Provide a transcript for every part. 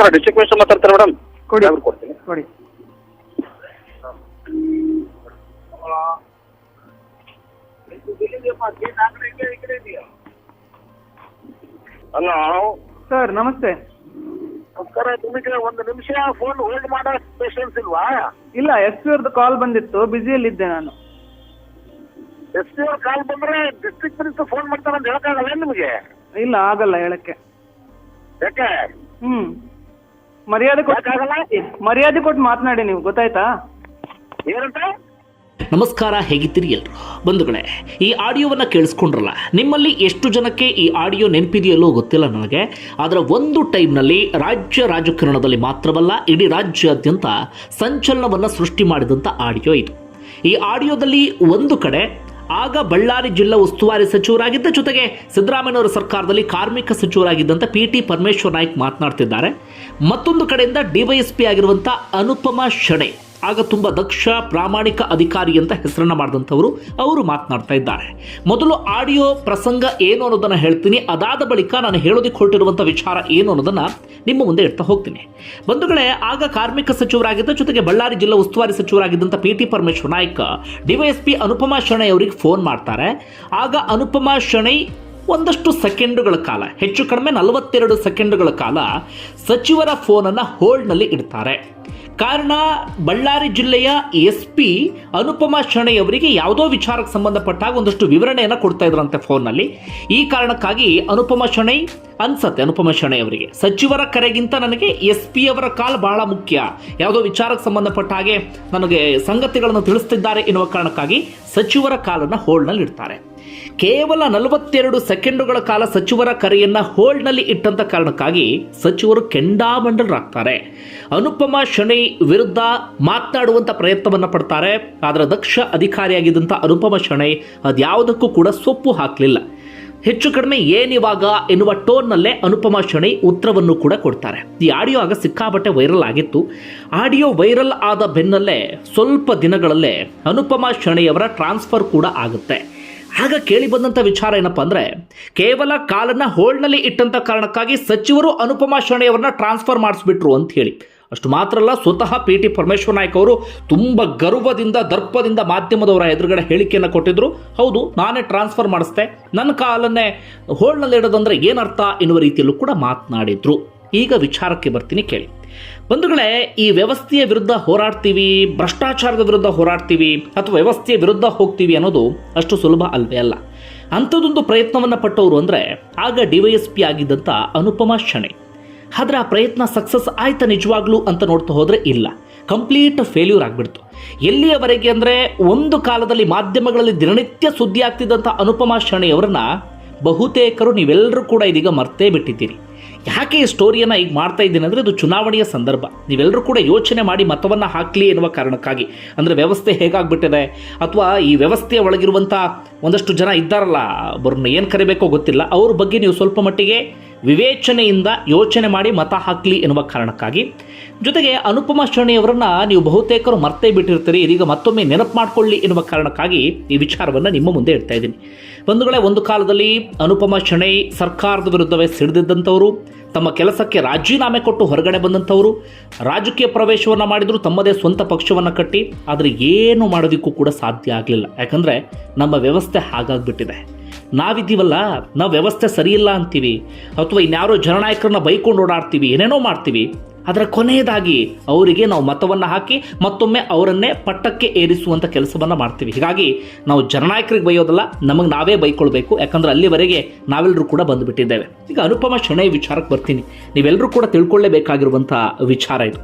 ನಮಸ್ಕಾರ district minister ಮಾತಾಡ್ತಾರೆ madam ಕೊಡಿ ಅವ್ರು ಕೊಡ್ತೀನಿ. ಕೊಡಿ. ಹಲೋ ಸರ್ ನಮಸ್ತೆ. ನಮಸ್ಕಾರ ನಿಮಗೆ ಒಂದು ನಿಮಿಷ ಫೋನ್ ಹೋಲ್ಡ್ ಮಾಡೋ ಪೇಷನ್ಸ್ ಇಲ್ವಾ? ಇಲ್ಲ ಎಸ್ ಪಿ ಅವ್ರದ್ದು ಕಾಲ್ ಬಂದಿತ್ತು. ಬ್ಯುಸಿಯಲ್ಲಿದ್ದೆ ನಾನು. ಎಸ್ ಪಿ ಅವ್ರ ಕಾಲ್ ಬಂದ್ರೆ ಡಿಸ್ಟ್ರಿಕ್ಟ್ ಮಿನಿಸ್ಟರ್ ಫೋನ್ ಮಾಡ್ತಾರೆ ಅಂತ ಹೇಳಕ್ಕಾಗಲ್ಲ ನಿಮಗೆ? ಇಲ್ಲ ಆಗಲ್ಲ ಹೇಳಕ್ಕೆ. ಯಾಕೆ? ಹ್ಮ್. ಮರ್ಯಾದೆ ಕೊಟ್ಟು ಮರ್ಯಾದೆ ಕೊಟ್ಟು ಮಾತನಾಡಿ ನೀವು ಗೊತ್ತಾಯ್ತಾ? ಏನಂತ? ನಮಸ್ಕಾರ ಹೇಗಿದ್ದೀರಿ ಎಲ್ರು? ಬಂಧುಗಳೇ ಈ ಆಡಿಯೋವನ್ನು ಕೇಳಿಸ್ಕೊಂಡ್ರಲ್ಲ ನಿಮ್ಮಲ್ಲಿ ಎಷ್ಟು ಜನಕ್ಕೆ ಈ ಆಡಿಯೋ ನೆನಪಿದೆಯಲ್ಲೋ ಗೊತ್ತಿಲ್ಲ ನನಗೆ. ಆದರೆ ಒಂದು ಟೈಮ್ನಲ್ಲಿ ರಾಜ್ಯ ರಾಜಕಾರಣದಲ್ಲಿ ಮಾತ್ರವಲ್ಲ ಇಡೀ ರಾಜ್ಯಾದ್ಯಂತ ಸಂಚಲನವನ್ನು ಸೃಷ್ಟಿ ಮಾಡಿದಂಥ ಆಡಿಯೋ ಇದು. ಈ ಆಡಿಯೋದಲ್ಲಿ ಒಂದು ಕಡೆ ಆಗ ಬಳ್ಳಾರಿ ಜಿಲ್ಲಾ ಉಸ್ತುವಾರಿ ಸಚಿವರಾಗಿದ್ದ ಜೊತೆಗೆ ಸಿದ್ದರಾಮಯ್ಯನವರ ಸರ್ಕಾರದಲ್ಲಿ ಕಾರ್ಮಿಕ ಸಚಿವರಾಗಿದ್ದಂಥ ಪಿ ಟಿ ಪರಮೇಶ್ವರ್ ನಾಯ್ಕ್ ಮಾತನಾಡ್ತಿದ್ದಾರೆ. ಮತ್ತೊಂದು ಕಡೆಯಿಂದ ಡಿವೈಎಸ್ಪಿ ಆಗಿರುವಂಥ ಅನುಪಮಾ ಶಣೆ. ಆಗ ತುಂಬ ದಕ್ಷ, ಪ್ರಾಮಾಣಿಕ ಅಧಿಕಾರಿ ಅಂತ ಹೆಸರನ್ನ ಮಾಡಿದಂಥವರು ಅವರು ಮಾತನಾಡ್ತಾ ಇದ್ದಾರೆ. ಮೊದಲು ಆಡಿಯೋ ಪ್ರಸಂಗ ಏನು ಅನ್ನೋದನ್ನು ಹೇಳ್ತೀನಿ. ಅದಾದ ಬಳಿಕ ನಾನು ಹೇಳೋದಕ್ಕೆ ಹೊರಟಿರುವಂಥ ವಿಚಾರ ಏನು ಅನ್ನೋದನ್ನು ನಿಮ್ಮ ಮುಂದೆ ಇಡ್ತಾ ಹೋಗ್ತೀನಿ. ಬಂಧುಗಳೇ, ಆಗ ಕಾರ್ಮಿಕ ಸಚಿವರಾಗಿದ್ದ ಜೊತೆಗೆ ಬಳ್ಳಾರಿ ಜಿಲ್ಲಾ ಉಸ್ತುವಾರಿ ಸಚಿವರಾಗಿದ್ದಂಥ P T Parameshwara Naik, DYSP Anupama Shenoy ಅವರಿಗೆ ಫೋನ್ ಮಾಡ್ತಾರೆ. ಆಗ ಅನುಪಮಾ ಶೆಣೈ ಒಂದಷ್ಟು ಸೆಕೆಂಡುಗಳ ಕಾಲ, ಹೆಚ್ಚು ಕಡಿಮೆ ನಲವತ್ತೆರಡು ಸೆಕೆಂಡುಗಳ ಕಾಲ ಸಚಿವರ ಫೋನನ್ನು ಹೋಲ್ಡ್ನಲ್ಲಿ ಇಡ್ತಾರೆ. ಕಾರಣ ಬಳ್ಳಾರಿ ಜಿಲ್ಲೆಯ ಎಸ್ ಪಿ ಅನುಪಮಾ ಶರಣೆ ಅವರಿಗೆ ಯಾವುದೋ ವಿಚಾರಕ್ಕೆ ಸಂಬಂಧಪಟ್ಟಾಗ ಒಂದಷ್ಟು ವಿವರಣೆಯನ್ನು ಕೊಡ್ತಾ ಇದ್ರಂತೆ ಫೋನ್ನಲ್ಲಿ. ಈ ಕಾರಣಕ್ಕಾಗಿ ಅನುಪಮಾ ಶಣೈ ಅನ್ಸತ್ತೆ ಅನುಪಮಾ ಶಣೈ ಅವರಿಗೆ ಸಚಿವರ ಕರೆಗಿಂತ ನನಗೆ ಎಸ್ ಪಿ ಅವರ ಕಾಲ್ ಬಹಳ ಮುಖ್ಯ. ಯಾವುದೋ ವಿಚಾರಕ್ಕೆ ಸಂಬಂಧಪಟ್ಟ ಹಾಗೆ ನನಗೆ ಸಂಗತಿಗಳನ್ನು ತಿಳಿಸ್ತಿದ್ದಾರೆ ಎನ್ನುವ ಕಾರಣಕ್ಕಾಗಿ ಸಚಿವರ ಕಾಲನ್ನು ಹೋಲ್ಡ್ನಲ್ಲಿ ಇಡ್ತಾರೆ ಕೇವಲ ನಲವತ್ತೆರಡು ಸೆಕೆಂಡುಗಳ ಕಾಲ ಸಚಿವರ ಕರೆಯನ್ನ ಹೋಲ್ಡ್ನಲ್ಲಿ ಇಟ್ಟಂತ ಕಾರಣಕ್ಕಾಗಿ ಸಚಿವರು ಕೆಂಡಾಮಂಡಲರಾಗ್ತಾರೆ. ಅನುಪಮ ಶಣೈ ವಿರುದ್ಧ ಮಾತನಾಡುವಂತ ಪ್ರಯತ್ನವನ್ನ ಪಡ್ತಾರೆ. ಆದರೆ ದಕ್ಷ ಅಧಿಕಾರಿಯಾಗಿದ್ದಂಥ ಅನುಪಮ ಶಣೈ ಅದ್ಯಾವುದಕ್ಕೂ ಕೂಡ ಸೊಪ್ಪು ಹಾಕಲಿಲ್ಲ. ಹೆಚ್ಚು ಕಡಿಮೆ ಏನಿವಾಗ ಎನ್ನುವ ಟೋನ್ನಲ್ಲೇ ಅನುಪಮ ಶಣೈ ಉತ್ತರವನ್ನು ಕೂಡ ಕೊಡ್ತಾರೆ. ಈ ಆಡಿಯೋ ಆಗ ಸಿಕ್ಕಾಪಟ್ಟೆ ವೈರಲ್ ಆಗಿತ್ತು. ಆಡಿಯೋ ವೈರಲ್ ಆದ ಬೆನ್ನಲ್ಲೇ ಸ್ವಲ್ಪ ದಿನಗಳಲ್ಲೇ ಅನುಪಮ ಶಣೈ ಅವರ ಟ್ರಾನ್ಸ್ಫರ್ ಕೂಡ ಆಗುತ್ತೆ. ಆಗ ಕೇಳಿ ಬಂದಂಥ ವಿಚಾರ ಏನಪ್ಪ ಅಂದರೆ, ಕೇವಲ ಕಾಲನ್ನು ಹೋಲ್ಡ್ನಲ್ಲಿ ಇಟ್ಟಂಥ ಕಾರಣಕ್ಕಾಗಿ ಸಚಿವರು ಅನುಪಮಾ ಶಣೆಯವರನ್ನ ಟ್ರಾನ್ಸ್ಫರ್ ಮಾಡಿಸ್ಬಿಟ್ರು ಅಂತ ಹೇಳಿ. ಅಷ್ಟು ಮಾತ್ರ ಅಲ್ಲ, ಸ್ವತಃ ಪಿ ಟಿ ಪರಮೇಶ್ವರ ನಾಯ್ಕ ಅವರು ತುಂಬ ಗರ್ವದಿಂದ, ದರ್ಪದಿಂದ ಮಾಧ್ಯಮದವರ ಎದುರುಗಡೆ ಹೇಳಿಕೆಯನ್ನು ಕೊಟ್ಟಿದ್ರು. ಹೌದು, ನಾನೇ ಟ್ರಾನ್ಸ್ಫರ್ ಮಾಡಿಸ್ದೆ. ನನ್ನ ಕಾಲನ್ನೇ ಹೋಲ್ಡ್ನಲ್ಲಿ ಇಡೋದಂದ್ರೆ ಏನರ್ಥ ಎನ್ನುವ ರೀತಿಯಲ್ಲೂ ಕೂಡ ಮಾತನಾಡಿದ್ರು. ಈಗ ವಿಚಾರಕ್ಕೆ ಬರ್ತೀನಿ, ಕೇಳಿ. ಬಂಧುಗಳೇ, ಈ ವ್ಯವಸ್ಥೆಯ ವಿರುದ್ಧ ಹೋರಾಡ್ತೀವಿ, ಭ್ರಷ್ಟಾಚಾರದ ವಿರುದ್ಧ ಹೋರಾಡ್ತೀವಿ ಅಥವಾ ವ್ಯವಸ್ಥೆಯ ವಿರುದ್ಧ ಹೋಗ್ತೀವಿ ಅನ್ನೋದು ಅಷ್ಟು ಸುಲಭ ಅಲ್ವೇ ಅಲ್ಲ. ಅಂಥದ್ದೊಂದು ಪ್ರಯತ್ನವನ್ನು ಪಟ್ಟವರು ಅಂದರೆ ಆಗ ಡಿ ವೈ ಪಿ ಆಗಿದ್ದಂಥ ಅನುಪಮ ಶಣೆ. ಆದರೆ ಆ ಪ್ರಯತ್ನ ಸಕ್ಸಸ್ ಆಯ್ತಾ ನಿಜವಾಗ್ಲೂ ಅಂತ ನೋಡ್ತಾ ಹೋದರೆ ಇಲ್ಲ. ಕಂಪ್ಲೀಟ್ ಫೇಲ್ಯೂರ್ ಆಗಿಬಿಡ್ತು. ಎಲ್ಲಿಯವರೆಗೆ ಅಂದರೆ ಒಂದು ಕಾಲದಲ್ಲಿ ಮಾಧ್ಯಮಗಳಲ್ಲಿ ದಿನನಿತ್ಯ ಸುದ್ದಿ ಆಗ್ತಿದ್ದಂಥ ಅನುಪಮ ಶಣೆಯವರನ್ನ ಬಹುತೇಕರು ನೀವೆಲ್ಲರೂ ಕೂಡ ಇದೀಗ ಮರ್ತೇ ಬಿಟ್ಟಿದ್ದೀರಿ. ಯಾಕೆ ಈ ಸ್ಟೋರಿಯನ್ನು ಈಗ ಮಾಡ್ತಾ ಇದ್ದೀನಿ ಅಂದರೆ ಇದು ಚುನಾವಣೆಯ ಸಂದರ್ಭ. ನೀವೆಲ್ಲರೂ ಕೂಡ ಯೋಚನೆ ಮಾಡಿ ಮತವನ್ನು ಹಾಕಲಿ ಎನ್ನುವ ಕಾರಣಕ್ಕಾಗಿ. ಅಂದರೆ ವ್ಯವಸ್ಥೆ ಹೇಗಾಗ್ಬಿಟ್ಟಿದೆ? ಅಥವಾ ಈ ವ್ಯವಸ್ಥೆಯ ಒಳಗಿರುವಂಥ ಒಂದಷ್ಟು ಜನ ಇದ್ದಾರಲ್ಲ, ಅವ್ರನ್ನ ಏನು ಕರಿಬೇಕೋ ಗೊತ್ತಿಲ್ಲ. ಅವ್ರ ಬಗ್ಗೆ ನೀವು ಸ್ವಲ್ಪ ಮಟ್ಟಿಗೆ ವಿವೇಚನೆಯಿಂದ ಯೋಚನೆ ಮಾಡಿ ಮತ ಹಾಕಲಿ ಎನ್ನುವ ಕಾರಣಕ್ಕಾಗಿ. ಜೊತೆಗೆ ಅನುಪಮಾ ಶ್ರೇಣಿಯವರನ್ನು ನೀವು ಬಹುತೇಕರು ಮರ್ತೇ ಬಿಟ್ಟಿರ್ತೀರಿ, ಇದೀಗ ಮತ್ತೊಮ್ಮೆ ನೆನಪು ಮಾಡಿಕೊಳ್ಳಿ ಎನ್ನುವ ಕಾರಣಕ್ಕಾಗಿ ಈ ವಿಚಾರವನ್ನು ನಿಮ್ಮ ಮುಂದೆ ಇಡ್ತಾ ಇದ್ದೀನಿ. ಬಂಧುಗಳೇ, ಒಂದು ಕಾಲದಲ್ಲಿ ಅನುಪಮಾ ಶ್ರೇಣಿ ಸರ್ಕಾರದ ವಿರುದ್ಧವೇ ಸಿಡಿದಿದ್ದಂಥವರು, ತಮ್ಮ ಕೆಲಸಕ್ಕೆ ರಾಜೀನಾಮೆ ಕೊಟ್ಟು ಹೊರಗಡೆ ಬಂದಂಥವರು, ರಾಜಕೀಯ ಪ್ರವೇಶವನ್ನು ಮಾಡಿದರೂ, ತಮ್ಮದೇ ಸ್ವಂತ ಪಕ್ಷವನ್ನು ಕಟ್ಟಿ, ಆದರೆ ಏನು ಮಾಡೋದಕ್ಕೂ ಕೂಡ ಸಾಧ್ಯ ಆಗಲಿಲ್ಲ. ಯಾಕಂದರೆ ನಮ್ಮ ವ್ಯವಸ್ಥೆ ಹಾಗಾಗ್ಬಿಟ್ಟಿದೆ. ನಾವಿದ್ದೀವಲ್ಲ ನಾವು ವ್ಯವಸ್ಥೆ ಸರಿಯಿಲ್ಲ ಅಂತೀವಿ. ಅಥವಾ ಇನ್ಯಾರೋ ಜನನಾಯಕರನ್ನ ಬೈಕೊಂಡು ಓಡಾಡ್ತೀವಿ, ಏನೇನೋ ಮಾಡ್ತೀವಿ. ಅದರ ಕೊನೆಯದಾಗಿ ಅವರಿಗೆ ನಾವು ಮತವನ್ನು ಹಾಕಿ ಮತ್ತೊಮ್ಮೆ ಅವರನ್ನೇ ಪಟ್ಟಕ್ಕೆ ಏರಿಸುವಂಥ ಕೆಲಸವನ್ನು ಮಾಡ್ತೀವಿ. ಹೀಗಾಗಿ ನಾವು ಜನನಾಯಕರಿಗೆ ಬೈಯೋದಲ್ಲ, ನಮಗೆ ನಾವೇ ಬೈಕೊಳ್ಬೇಕು. ಯಾಕಂದ್ರೆ ಅಲ್ಲಿವರೆಗೆ ನಾವೆಲ್ಲರೂ ಕೂಡ ಬಂದುಬಿಟ್ಟಿದ್ದೇವೆ. ಈಗ ಅನುಪಮ ಶೆಣೈ ವಿಚಾರಕ್ಕೆ ಬರ್ತೀನಿ. ನೀವೆಲ್ಲರೂ ಕೂಡ ತಿಳ್ಕೊಳ್ಳೇಬೇಕಾಗಿರುವಂಥ ವಿಚಾರ ಇದು.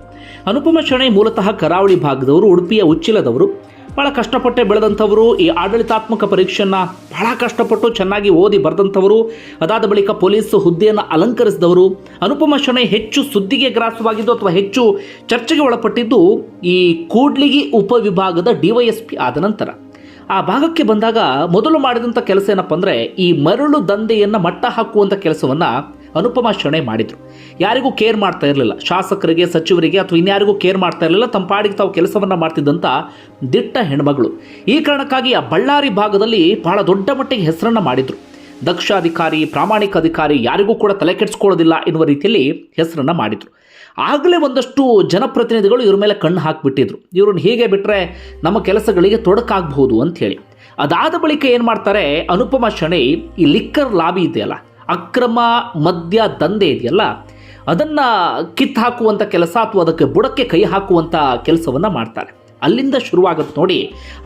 ಅನುಪಮ ಶೆಣೈ ಮೂಲತಃ ಕರಾವಳಿ ಭಾಗದವರು, ಉಡುಪಿಯ ಉಚ್ಚಿಲದವರು. ಭಾಳ ಕಷ್ಟಪಟ್ಟೆ ಬೆಳೆದಂಥವರು, ಈ ಆಡಳಿತಾತ್ಮಕ ಪರೀಕ್ಷೆಯನ್ನು ಬಹಳ ಕಷ್ಟಪಟ್ಟು ಚೆನ್ನಾಗಿ ಓದಿ ಬರೆದಂಥವರು, ಅದಾದ ಬಳಿಕ ಪೊಲೀಸ್ ಹುದ್ದೆಯನ್ನು ಅಲಂಕರಿಸಿದವರು, ಅನುಪಮ ಶಣೆ ಹೆಚ್ಚು ಸುದ್ದಿಗೆ ಗ್ರಾಸವಾಗಿದ್ದು ಅಥವಾ ಹೆಚ್ಚು ಚರ್ಚೆಗೆ ಒಳಪಟ್ಟಿದ್ದು ಈ ಕೂಡ್ಲಿಗಿ ಉಪವಿಭಾಗದ ಡಿವೈಎಸ್ಪಿ ಆದ ನಂತರ. ಆ ಭಾಗಕ್ಕೆ ಬಂದಾಗ ಮೊದಲು ಮಾಡಿದಂಥ ಕೆಲಸ ಏನಪ್ಪ ಅಂದರೆ ಈ ಮರಳು ದಂಧೆಯನ್ನು ಮಟ್ಟ ಹಾಕುವಂಥ ಕೆಲಸವನ್ನು ಅನುಪಮಾ ಶೆಣೈ ಮಾಡಿದರು. ಯಾರಿಗೂ ಕೇರ್ ಮಾಡ್ತಾ ಇರಲಿಲ್ಲ. ಶಾಸಕರಿಗೆ, ಸಚಿವರಿಗೆ ಅಥವಾ ಇನ್ಯಾರಿಗೂ ಕೇರ್ ಮಾಡ್ತಾ ಇರಲಿಲ್ಲ. ತಮ್ಮ ಪಾಡಿಗೆ ತಾವು ಕೆಲಸವನ್ನು ಮಾಡ್ತಿದ್ದಂಥ ದಿಟ್ಟ ಹೆಣ್ಮಗಳು. ಈ ಕಾರಣಕ್ಕಾಗಿ ಆ ಬಳ್ಳಾರಿ ಭಾಗದಲ್ಲಿ ಬಹಳ ದೊಡ್ಡ ಮಟ್ಟಿಗೆ ಹೆಸರನ್ನು ಮಾಡಿದರು. ದಕ್ಷ ಅಧಿಕಾರಿ ಪ್ರಾಮಾಣಿಕ ಅಧಿಕಾರಿ ಯಾರಿಗೂ ಕೂಡ ತಲೆ ಕೆಡಿಸ್ಕೊಳ್ಳೋದಿಲ್ಲ ಎನ್ನುವ ರೀತಿಯಲ್ಲಿ ಹೆಸರನ್ನು ಮಾಡಿದರು. ಆಗಲೇ ಒಂದಷ್ಟು ಜನಪ್ರತಿನಿಧಿಗಳು ಇವ್ರ ಮೇಲೆ ಕಣ್ಣು ಹಾಕಿಬಿಟ್ಟಿದ್ರು. ಇವ್ರನ್ನ ಹೀಗೆ ಬಿಟ್ಟರೆ ನಮ್ಮ ಕೆಲಸಗಳಿಗೆ ತೊಡಕಾಗಬಹುದು ಅಂಥೇಳಿ ಅದಾದ ಬಳಿಕ ಏನು ಮಾಡ್ತಾರೆ? ಅನುಪಮ ಶಣೈ ಈ ಲಿಕ್ಕರ್ ಲಾಬಿ ಇದೆಯಲ್ಲ ಅಕ್ರಮ ಮದ್ಯ ದಂಧೆ ಇದೆಯಲ್ಲ? ಅದನ್ನು ಕಿತ್ತು ಹಾಕುವಂಥ ಕೆಲಸ ಅಥವಾ ಅದಕ್ಕೆ ಬುಡಕ್ಕೆ ಕೈ ಹಾಕುವಂಥ ಕೆಲಸವನ್ನು ಮಾಡ್ತಾರೆ. ಅಲ್ಲಿಂದ ಶುರುವಾಗುತ್ತೆ ನೋಡಿ,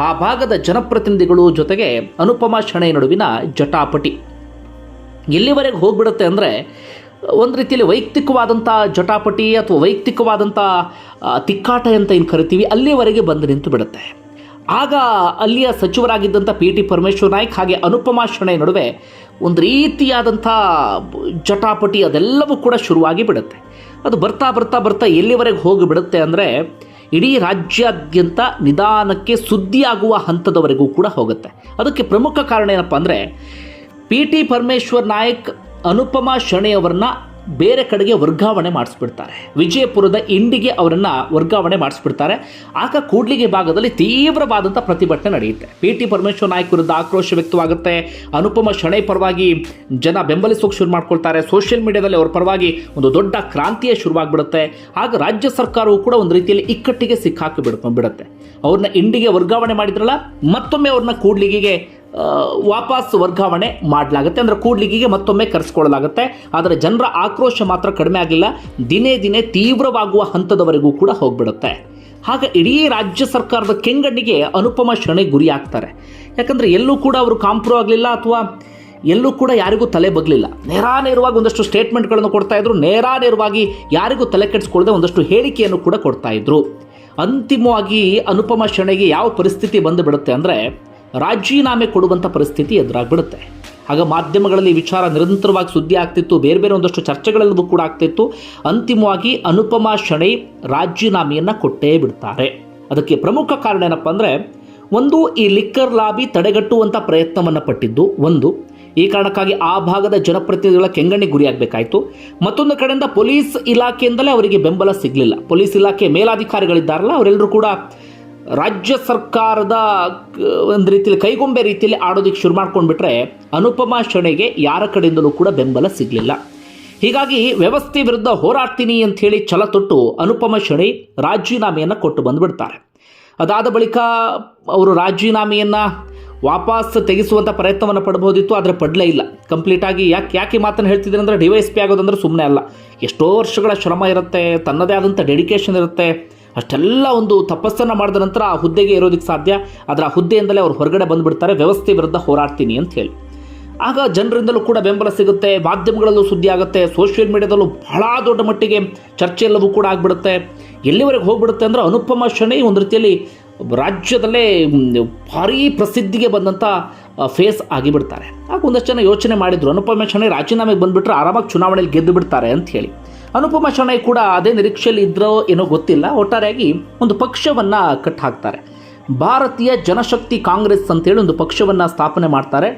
ಆ ಭಾಗದ ಜನಪ್ರತಿನಿಧಿಗಳು ಜೊತೆಗೆ ಅನುಪಮ ಶಣೈ ನಡುವಿನ ಜಟಾಪಟಿ. ಎಲ್ಲಿವರೆಗೆ ಹೋಗ್ಬಿಡುತ್ತೆ ಅಂದರೆ, ಒಂದು ರೀತಿಯಲ್ಲಿ ವೈಯಕ್ತಿಕವಾದಂಥ ಜಟಾಪಟಿ ಅಥವಾ ವೈಯಕ್ತಿಕವಾದಂಥ ತಿಕ್ಕಾಟ ಅಂತ ಏನು ಕರಿತೀವಿ, ಅಲ್ಲಿವರೆಗೆ ಬಂದು ನಿಂತು ಬಿಡುತ್ತೆ. ಆಗ ಅಲ್ಲಿಯ ಸಚಿವರಾಗಿದ್ದಂಥ ಪಿ ಟಿ ಪರಮೇಶ್ವರ ನಾಯ್ಕ್ ಹಾಗೆ ಅನುಪಮಾ ಶಣೈ ನಡುವೆ ಒಂದು ರೀತಿಯಾದಂಥ ಜಟಾಪಟಿ ಅದೆಲ್ಲವೂ ಕೂಡ ಶುರುವಾಗಿ ಬಿಡುತ್ತೆ. ಅದು ಬರ್ತಾ ಬರ್ತಾ ಬರ್ತಾ ಎಲ್ಲಿವರೆಗೆ ಹೋಗಿಬಿಡುತ್ತೆ ಅಂದರೆ ಇಡೀ ರಾಜ್ಯಾದ್ಯಂತ ನಿಧಾನಕ್ಕೆ ಸುದ್ದಿಯಾಗುವ ಹಂತದವರೆಗೂ ಕೂಡ ಹೋಗುತ್ತೆ. ಅದಕ್ಕೆ ಪ್ರಮುಖ ಕಾರಣ ಏನಪ್ಪ ಅಂದರೆ ಪಿ ಟಿ ಪರಮೇಶ್ವರ್ ನಾಯಕ್ ಅನುಪಮಾ ಶಣೈ ಅವರನ್ನ ಬೇರೆ ಕಡೆಗೆ ವರ್ಗಾವಣೆ ಮಾಡಿಸ್ಬಿಡ್ತಾರೆ. ವಿಜಯಪುರದ ಇಂಡಿಗೆ ಅವರನ್ನು ವರ್ಗಾವಣೆ ಮಾಡಿಸ್ಬಿಡ್ತಾರೆ. ಆಗ ಕೂಡ್ಲಿಗೆ ಭಾಗದಲ್ಲಿ ತೀವ್ರವಾದಂಥ ಪ್ರತಿಭಟನೆ ನಡೆಯುತ್ತೆ. ಪಿ ಟಿ ಪರಮೇಶ್ವರ್ ನಾಯಕ್ ವಿರುದ್ಧ ಆಕ್ರೋಶ ವ್ಯಕ್ತವಾಗುತ್ತೆ. ಅನುಪಮ ಶಣೈ ಪರವಾಗಿ ಜನ ಬೆಂಬಲಿಸೋಕೆ ಶುರು ಮಾಡ್ಕೊಳ್ತಾರೆ. ಸೋಷಿಯಲ್ ಮೀಡಿಯಾದಲ್ಲಿ ಅವ್ರ ಪರವಾಗಿ ಒಂದು ದೊಡ್ಡ ಕ್ರಾಂತಿಯೇ ಶುರುವಾಗ್ಬಿಡುತ್ತೆ. ಆಗ ರಾಜ್ಯ ಸರ್ಕಾರವು ಕೂಡ ಒಂದು ರೀತಿಯಲ್ಲಿ ಇಕ್ಕಟ್ಟಿಗೆ ಸಿಕ್ಕಾಕಿ ಬಿಡ್ಕೊಂಡ್ಬಿಡುತ್ತೆ. ಅವ್ರನ್ನ ಇಂಡಿಗೆ ವರ್ಗಾವಣೆ ಮಾಡಿದ್ರಲ್ಲ, ಮತ್ತೊಮ್ಮೆ ಅವ್ರನ್ನ ಕೂಡ್ಲಿಗಿಗೆ ವಾಪಸ್ ವರ್ಗಾವಣೆ ಮಾಡಲಾಗುತ್ತೆ. ಅಂದರೆ ಕೂಡ್ಲಿಗಿಗೆ ಮತ್ತೊಮ್ಮೆ ಕರೆಸ್ಕೊಳ್ಳಲಾಗುತ್ತೆ. ಆದರೆ ಜನರ ಆಕ್ರೋಶ ಮಾತ್ರ ಕಡಿಮೆ ಆಗಿಲ್ಲ. ದಿನೇ ದಿನೇ ತೀವ್ರವಾಗುವ ಹಂತದವರೆಗೂ ಕೂಡ ಹೋಗ್ಬಿಡುತ್ತೆ. ಹಾಗೆ ಇಡೀ ರಾಜ್ಯ ಸರ್ಕಾರದ ಕೆಂಗಣ್ಣಿಗೆ ಅನುಪಮ ಶಣೆ ಗುರಿ ಆಗ್ತಾರೆ. ಯಾಕಂದರೆ ಎಲ್ಲೂ ಕೂಡ ಅವರು ಕಾಂಪ್ರೂ ಆಗಲಿಲ್ಲ ಅಥವಾ ಎಲ್ಲೂ ಕೂಡ ಯಾರಿಗೂ ತಲೆ ಬಗ್ಲಿಲ್ಲ. ನೇರಾನೇರವಾಗಿ ಒಂದಷ್ಟು ಸ್ಟೇಟ್ಮೆಂಟ್ಗಳನ್ನು ಕೊಡ್ತಾ ಇದ್ರು. ನೇರಾನೇರವಾಗಿ ಯಾರಿಗೂ ತಲೆ ಕೆಡಿಸ್ಕೊಳ್ಳದೆ ಒಂದಷ್ಟು ಹೇಳಿಕೆಯನ್ನು ಕೂಡ ಕೊಡ್ತಾ ಇದ್ರು. ಅಂತಿಮವಾಗಿ ಅನುಪಮ ಶಣೆಗೆ ಯಾವ ಪರಿಸ್ಥಿತಿ ಬಂದು ಬಿಡುತ್ತೆ ಅಂದರೆ ರಾಜೀನಾಮೆ ಕೊಡುವಂಥ ಪರಿಸ್ಥಿತಿ ಎದುರಾಗ್ಬಿಡುತ್ತೆ. ಆಗ ಮಾಧ್ಯಮಗಳಲ್ಲಿ ವಿಚಾರ ನಿರಂತರವಾಗಿ ಸುದ್ದಿ ಆಗ್ತಿತ್ತು, ಬೇರೆ ಬೇರೆ ಒಂದಷ್ಟು ಚರ್ಚೆಗಳೆಲ್ಲವೂ ಕೂಡ ಆಗ್ತಿತ್ತು. ಅಂತಿಮವಾಗಿ ಅನುಪಮಾ ಶಣೈ ರಾಜೀನಾಮೆಯನ್ನು ಕೊಟ್ಟೇ ಬಿಡ್ತಾರೆ. ಅದಕ್ಕೆ ಪ್ರಮುಖ ಕಾರಣ ಏನಪ್ಪ ಅಂದರೆ, ಒಂದು ಈ ಲಿಕ್ಕರ್ ಲಾಬಿ ತಡೆಗಟ್ಟುವಂಥ ಪ್ರಯತ್ನವನ್ನು ಪಟ್ಟಿದ್ದು ಒಂದು. ಈ ಕಾರಣಕ್ಕಾಗಿ ಆ ಭಾಗದ ಜನಪ್ರತಿನಿಧಿಗಳ ಕೆಂಗಣ್ಣಿಗೆ ಗುರಿಯಾಗಬೇಕಾಯಿತು ಮತ್ತೊಂದು ಕಡೆಯಿಂದ ಪೊಲೀಸ್ ಇಲಾಖೆಯಿಂದಲೇ ಅವರಿಗೆ ಬೆಂಬಲ ಸಿಗಲಿಲ್ಲ. ಪೊಲೀಸ್ ಇಲಾಖೆ ಮೇಲಾಧಿಕಾರಿಗಳಿದ್ದಾರಲ್ಲ, ಅವರೆಲ್ಲರೂ ಕೂಡ ರಾಜ್ಯ ಸರ್ಕಾರದ ಒಂದು ರೀತಿಯಲ್ಲಿ ಕೈಗೊಂಬೆ ರೀತಿಯಲ್ಲಿ ಆಡೋದಕ್ಕೆ ಶುರು ಮಾಡ್ಕೊಂಡ್ಬಿಟ್ರೆ ಅನುಪಮಾ ಶಣೆಗೆ ಯಾರ ಕಡೆಯಿಂದಲೂ ಕೂಡ ಬೆಂಬಲ ಸಿಗಲಿಲ್ಲ. ಹೀಗಾಗಿ ವ್ಯವಸ್ಥೆ ವಿರುದ್ಧ ಹೋರಾಡ್ತೀನಿ ಅಂತ ಹೇಳಿ ಛಲ ತೊಟ್ಟು ಅನುಪಮ ಶಣೆ ರಾಜೀನಾಮೆಯನ್ನು ಕೊಟ್ಟು ಬಂದುಬಿಡ್ತಾರೆ. ಅದಾದ ಬಳಿಕ ಅವರು ರಾಜೀನಾಮೆಯನ್ನು ವಾಪಸ್ ತೆಗೆಸುವಂಥ ಪ್ರಯತ್ನವನ್ನು ಪಡ್ಬೋದಿತ್ತು, ಆದರೆ ಪಡಲೇ ಇಲ್ಲ. ಕಂಪ್ಲೀಟಾಗಿ ಯಾಕೆ ಯಾಕೆ ಮಾತನ್ನು ಹೇಳ್ತಿದ್ದೀನಿ ಅಂದರೆ ಡಿ ವೈ ಎಸ್ ಪಿ ಆಗೋದಂದ್ರೆ ಸುಮ್ಮನೆ ಅಲ್ಲ. ಎಷ್ಟೋ ವರ್ಷಗಳ ಶ್ರಮ ಇರುತ್ತೆ, ತನ್ನದೇ ಆದಂಥ ಡೆಡಿಕೇಶನ್ ಇರುತ್ತೆ. ಅಷ್ಟೆಲ್ಲ ಒಂದು ತಪಸ್ಸನ್ನು ಮಾಡಿದ ನಂತರ ಆ ಹುದ್ದೆಗೆ ಇರೋದಕ್ಕೆ ಸಾಧ್ಯ. ಅದರ ಹುದ್ದೆಯಿಂದಲೇ ಅವ್ರು ಹೊರಗಡೆ ಬಂದುಬಿಡ್ತಾರೆ, ವ್ಯವಸ್ಥೆ ವಿರುದ್ಧ ಹೋರಾಡ್ತೀನಿ ಅಂತ ಹೇಳಿ. ಆಗ ಜನರಿಂದಲೂ ಕೂಡ ಬೆಂಬಲ ಸಿಗುತ್ತೆ, ಮಾಧ್ಯಮಗಳಲ್ಲೂ ಸುದ್ದಿ ಆಗುತ್ತೆ ಸೋಷಿಯಲ್ ಮೀಡಿಯಾದಲ್ಲೂ ಬಹಳ ದೊಡ್ಡ ಮಟ್ಟಿಗೆ ಚರ್ಚೆ ಎಲ್ಲವೂ ಕೂಡ ಆಗಿಬಿಡುತ್ತೆ. ಎಲ್ಲಿವರೆಗೆ ಹೋಗ್ಬಿಡುತ್ತೆ ಅಂದರೆ ಅನುಪಮ ಶಣೈ ಒಂದು ರೀತಿಯಲ್ಲಿ ರಾಜ್ಯದಲ್ಲೇ ಭಾರೀ ಪ್ರಸಿದ್ಧಿಗೆ ಬಂದಂಥ ಫೇಸ್ ಆಗಿಬಿಡ್ತಾರೆ. ಆಗ ಒಂದಷ್ಟು ಜನ ಯೋಚನೆ ಮಾಡಿದರು, ಅನುಪಮ ಶಣೈ ರಾಜೀನಾಮೆಗೆ ಬಂದುಬಿಟ್ರೆ ಆರಾಮಾಗಿ ಚುನಾವಣೆಯಲ್ಲಿ ಗೆದ್ದು ಬಿಡ್ತಾರೆ ಅಂತ ಹೇಳಿ. ಅನುಪಮ ಶಣೈ ಕೂಡ ಅದೇ ನಿರೀಕ್ಷೆಯಲ್ಲಿ ಇದ್ರೋ ಏನೋ ಗೊತ್ತಿಲ್ಲ. ಒಟ್ಟಾರೆಯಾಗಿ ಒಂದು ಪಕ್ಷವನ್ನು ಕಟ್ ಹಾಕ್ತಾರೆ. ಭಾರತೀಯ ಜನಶಕ್ತಿ ಕಾಂಗ್ರೆಸ್ ಅಂತೇಳಿ ಒಂದು ಪಕ್ಷವನ್ನು ಸ್ಥಾಪನೆ ಮಾಡ್ತಾರೆ.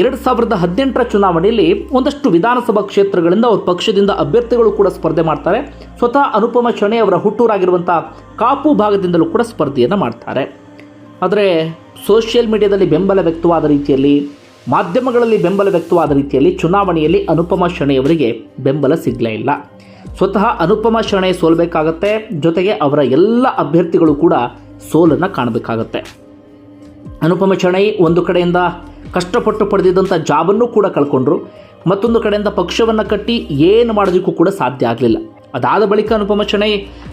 ಎರಡು ಸಾವಿರದ ಹದಿನೆಂಟರ ಚುನಾವಣೆಯಲ್ಲಿ ಒಂದಷ್ಟು ವಿಧಾನಸಭಾ ಕ್ಷೇತ್ರಗಳಿಂದ ಅವ್ರ ಪಕ್ಷದಿಂದ ಅಭ್ಯರ್ಥಿಗಳು ಕೂಡ ಸ್ಪರ್ಧೆ ಮಾಡ್ತಾರೆ. ಸ್ವತಃ ಅನುಪಮ ಶಣೆ ಅವರ ಹುಟ್ಟೂರಾಗಿರುವಂಥ ಕಾಪು ಭಾಗದಿಂದಲೂ ಕೂಡ ಸ್ಪರ್ಧೆಯನ್ನು ಮಾಡ್ತಾರೆ. ಆದರೆ ಸೋಷಿಯಲ್ ಮೀಡಿಯಾದಲ್ಲಿ ಬೆಂಬಲ ವ್ಯಕ್ತವಾದ ರೀತಿಯಲ್ಲಿ ಮಾಧ್ಯಮಗಳಲ್ಲಿ ಬೆಂಬಲ ವ್ಯಕ್ತವಾದ ರೀತಿಯಲ್ಲಿ ಚುನಾವಣೆಯಲ್ಲಿ ಅನುಪಮ ಶಣೆಯವರಿಗೆ ಬೆಂಬಲ ಸಿಗಲೇ ಇಲ್ಲ. ಸ್ವತಃ ಅನುಪಮ ಶರಣೆ ಸೋಲ್ಬೇಕಾಗತ್ತೆ, ಜೊತೆಗೆ ಅವರ ಎಲ್ಲ ಅಭ್ಯರ್ಥಿಗಳು ಕೂಡ ಸೋಲನ್ನು ಕಾಣಬೇಕಾಗತ್ತೆ. ಅನುಪಮ ಶರಣೈ ಒಂದು ಕಡೆಯಿಂದ ಕಷ್ಟಪಟ್ಟು ಪಡೆದಿದ್ದಂಥ ಜಾಬನ್ನು ಕೂಡ ಕಳ್ಕೊಂಡ್ರು, ಮತ್ತೊಂದು ಕಡೆಯಿಂದ ಪಕ್ಷವನ್ನು ಕಟ್ಟಿ ಏನು ಮಾಡೋದಕ್ಕೂ ಕೂಡ ಸಾಧ್ಯ ಆಗಲಿಲ್ಲ. ಅದಾದ ಬಳಿಕ ಅನುಪಮ ಶಣೈ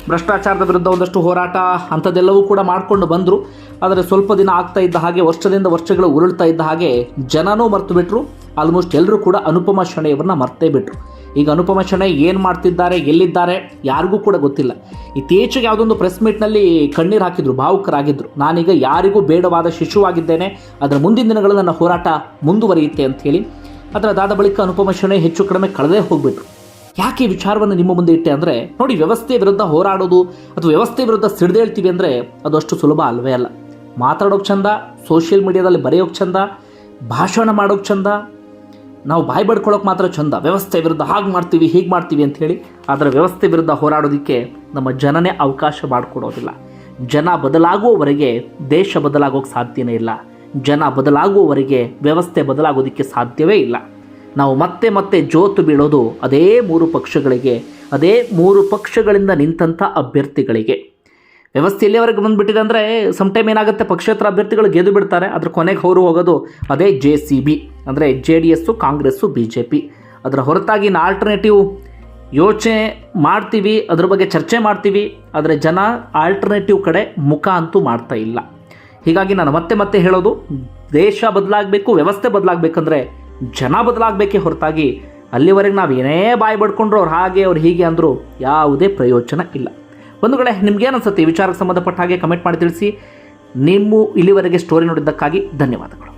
ಭ್ರಷ್ಟಾಚಾರದ ವಿರುದ್ಧ ಒಂದಷ್ಟು ಹೋರಾಟ ಅಂಥದ್ದೆಲ್ಲವೂ ಕೂಡ ಮಾಡಿಕೊಂಡು ಬಂದರು. ಆದರೆ ಸ್ವಲ್ಪ ದಿನ ಆಗ್ತಾ ಇದ್ದ ಹಾಗೆ, ವರ್ಷದಿಂದ ವರ್ಷಗಳು ಉರುಳ್ತಾ ಇದ್ದ ಹಾಗೆ ಜನನೂ ಮರೆತು ಬಿಟ್ಟರು ಆಲ್ಮೋಸ್ಟ್ ಎಲ್ಲರೂ ಕೂಡ ಅನುಪಮ ಶಣೈಯವ್ರನ್ನ ಮರ್ತೇ ಬಿಟ್ಟರು ಈಗ ಅನುಪಮ ಶಣೈ ಏನು ಮಾಡ್ತಿದ್ದಾರೆ, ಎಲ್ಲಿದ್ದಾರೆ ಯಾರಿಗೂ ಕೂಡ ಗೊತ್ತಿಲ್ಲ. ಇತ್ತೀಚೆಗೆ ಯಾವುದೊಂದು ಪ್ರೆಸ್ ಮೀಟ್ನಲ್ಲಿ ಕಣ್ಣೀರು ಹಾಕಿದ್ರು ಭಾವುಕರಾಗಿದ್ದರು ನಾನೀಗ ಯಾರಿಗೂ ಬೇಡವಾದ ಶಿಶುವಾಗಿದ್ದೇನೆ. ಅದರ ಮುಂದಿನ ದಿನಗಳಲ್ಲಿ ನನ್ನ ಹೋರಾಟ ಮುಂದುವರಿಯುತ್ತೆ ಅಂತ ಹೇಳಿ. ಅದರ ಅದಾದ ಬಳಿಕ ಅನುಪಮ ಶಣೈ ಹೆಚ್ಚು ಕಡಿಮೆ ಕಳೆದೇ ಹೋಗ್ಬಿಟ್ರು. ಯಾಕೆ ವಿಚಾರವನ್ನು ನಿಮ್ಮ ಮುಂದೆ ಇಟ್ಟೆ ಅಂದರೆ, ನೋಡಿ, ವ್ಯವಸ್ಥೆ ವಿರುದ್ಧ ಹೋರಾಡೋದು ಅಥವಾ ವ್ಯವಸ್ಥೆ ವಿರುದ್ಧ ಸಿಡ್ದೇಳ್ತೀವಿ ಅಂದರೆ ಅದು ಅಷ್ಟು ಸುಲಭ ಅಲ್ವೇ ಅಲ್ಲ. ಮಾತಾಡೋಕೆ ಚಂದ ಸೋಷಿಯಲ್ ಮೀಡಿಯಾದಲ್ಲಿ ಬರೆಯೋಕೆ ಚಂದ, ಭಾಷಣ ಮಾಡೋಕೆ ಚಂದ, ನಾವು ಬಾಯಿ ಬಡ್ಕೊಳ್ಳೋಕೆ ಮಾತ್ರ ಚಂದ. ವ್ಯವಸ್ಥೆ ವಿರುದ್ಧ ಹಾಗೆ ಮಾಡ್ತೀವಿ, ಹೀಗೆ ಮಾಡ್ತೀವಿ ಅಂತ ಹೇಳಿ, ಆದರೆ ವ್ಯವಸ್ಥೆ ವಿರುದ್ಧ ಹೋರಾಡೋದಕ್ಕೆ ನಮ್ಮ ಜನನೇ ಅವಕಾಶ ಮಾಡಿಕೊಡೋದಿಲ್ಲ. ಜನ ಬದಲಾಗುವವರೆಗೆ ದೇಶ ಬದಲಾಗೋಕೆ ಸಾಧ್ಯನೇ ಇಲ್ಲ. ಜನ ಬದಲಾಗುವವರೆಗೆ ವ್ಯವಸ್ಥೆ ಬದಲಾಗೋದಕ್ಕೆ ಸಾಧ್ಯವೇ ಇಲ್ಲ. ನಾವು ಮತ್ತೆ ಮತ್ತೆ ಜೋತು ಬೀಳೋದು ಅದೇ ಮೂರು ಪಕ್ಷಗಳಿಗೆ, ಅದೇ ಮೂರು ಪಕ್ಷಗಳಿಂದ ನಿಂತಹ ಅಭ್ಯರ್ಥಿಗಳಿಗೆ. ವ್ಯವಸ್ಥೆ ಎಲ್ಲಿವರೆಗೆ ಬಂದುಬಿಟ್ಟಿದೆ ಅಂದರೆ ಟೈಮ್ ಏನಾಗುತ್ತೆ, ಪಕ್ಷೇತರ ಅಭ್ಯರ್ಥಿಗಳು ಗೆದ್ದು ಬಿಡ್ತಾರೆ ಅದ್ರ ಕೊನೆಗೆ ಅವರು ಹೋಗೋದು ಅದೇ ಜೆ ಸಿ ಬಿ ಅಂದರೆ J D S Congress B J P ಅದರ ಹೊರತಾಗಿ ನಾ ಆಲ್ಟರ್ನೇಟಿವ್ ಯೋಚನೆ ಮಾಡ್ತೀವಿ, ಅದ್ರ ಬಗ್ಗೆ ಚರ್ಚೆ ಮಾಡ್ತೀವಿ, ಆದರೆ ಜನ ಆಲ್ಟರ್ನೇಟಿವ್ ಕಡೆ ಮುಖ ಅಂತೂ ಮಾಡ್ತಾ ಇಲ್ಲ. ಹೀಗಾಗಿ ನಾನು ಮತ್ತೆ ಮತ್ತೆ ಹೇಳೋದು, ದೇಶ ಬದಲಾಗಬೇಕು, ವ್ಯವಸ್ಥೆ ಬದಲಾಗಬೇಕಂದ್ರೆ ಜನ ಬದಲಾಗಬೇಕೇ ಹೊರತಾಗಿ ಅಲ್ಲಿವರೆಗೆ ನಾವು ಏನೇ ಬಾಯಿ ಬಡ್ಕೊಂಡ್ರು ಅವ್ರು ಹಾಗೆ ಅವ್ರು ಹೀಗೆ ಅಂದರೂ ಯಾವುದೇ ಪ್ರಯೋಜನ ಇಲ್ಲ. ಬಂಧುಗಳೇ ನಿಮ್ಗೇನು ಅನ್ಸುತ್ತೆ? ವಿಚಾರಕ್ಕೆ ಸಂಬಂಧಪಟ್ಟ ಹಾಗೆ ಕಮೆಂಟ್ ಮಾಡಿ ತಿಳಿಸಿ. ನಿಮ್ಮ ಇಲ್ಲಿವರೆಗೆ ಸ್ಟೋರಿ ನೋಡಿದ್ದಕ್ಕಾಗಿ ಧನ್ಯವಾದಗಳು.